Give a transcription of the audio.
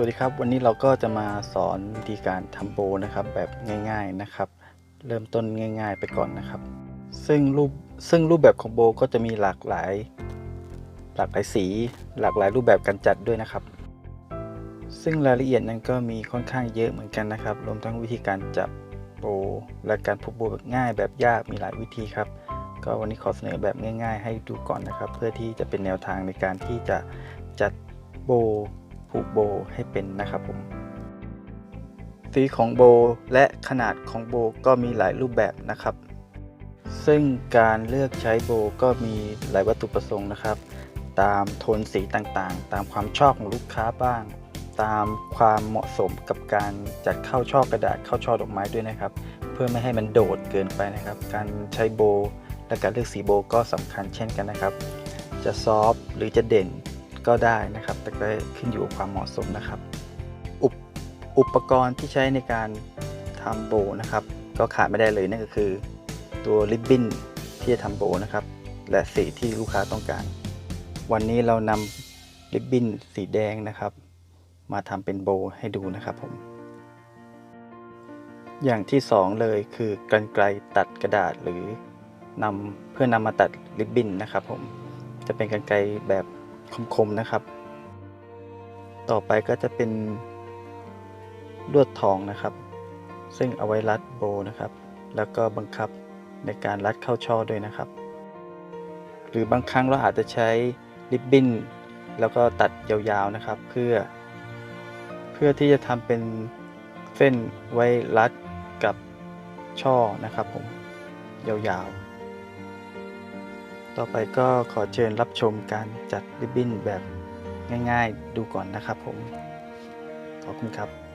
สวัสดีครับ วันนี้เราก็จะมาสอนวิธีการทำโบนะครับแบบง่าย ๆนะครับ เริ่มต้นง่าย ๆ ไปก่อนนะครับ ซึ่งรูปซึ่งรูปแบบของโบก็จะมีหลากหลาย หลากหลายสี หลากหลายรูปแบบการจัดด้วยนะครับ ซึ่งรายละเอียดนั้นก็มีค่อนข้างเยอะเหมือนกันนะครับ รวมทั้งวิธีการจับโบและการผูกโบแบบง่ายแบบยากมีหลายวิธีครับ ก็วันนี้ขอเสนอแบบง่าย ๆ ให้ดูก่อนนะครับ เพื่อที่จะเป็นแนวทางในการที่จะจัดโบ ผูกโบให้เป็นนะครับผม สีของโบและขนาดของโบก็มีหลายรูปแบบนะครับ ซึ่งการเลือกใช้โบก็มีหลายวัตถุประสงค์นะครับ ตามโทนสีต่างๆ ตามความชอบของลูกค้าบ้าง ตามความเหมาะสมกับการจัดเข้าช่อกระดาษเข้าช่อดอกไม้ด้วยนะครับ เพื่อไม่ให้มันโดดเกินไปนะครับ การใช้โบและการเลือกสีโบก็สำคัญเช่นกันนะครับ จะซอฟหรือจะเด่น ก็ได้นะครับ แต่ก็ขึ้นอยู่กับความเหมาะสมนะครับอุปอุปกรณ์ที่ใช้ในการทำโบนะครับ ก็ขาดไม่ได้เลยนั่นก็คือ ตัวริบบิ้นที่จะทำโบนะครับ และสีที่ลูกค้าต้องการ วันนี้เรานำริบบิ้นสีแดงนะครับ มาทำเป็นโบให้ดูนะครับผมอย่างที่สองเลยคือกรรไกรตัดกระดาษหรือนำเพื่อนำมาตัดริบบิ้นนะครับผมจะเป็นกรรไกรแบบ คมๆนะครับ ต่อไปก็จะเป็นลวดทองนะครับ ซึ่งเอาไว้รัดโบนะครับ แล้วก็บังคับในการรัดเข้าช่อด้วยนะครับ หรือบางครั้งเราอาจจะใช้ริบบิ้นแล้วก็ตัดยาวๆนะครับ เพื่อ เพื่อที่จะทำเป็นเส้นไว้รัดกับช่อนะครับผมยาวๆ ต่อไปก็ขอเชิญรับชมการจัดริบบิ้นแบบง่ายๆดูก่อนนะครับผม ขอบคุณครับ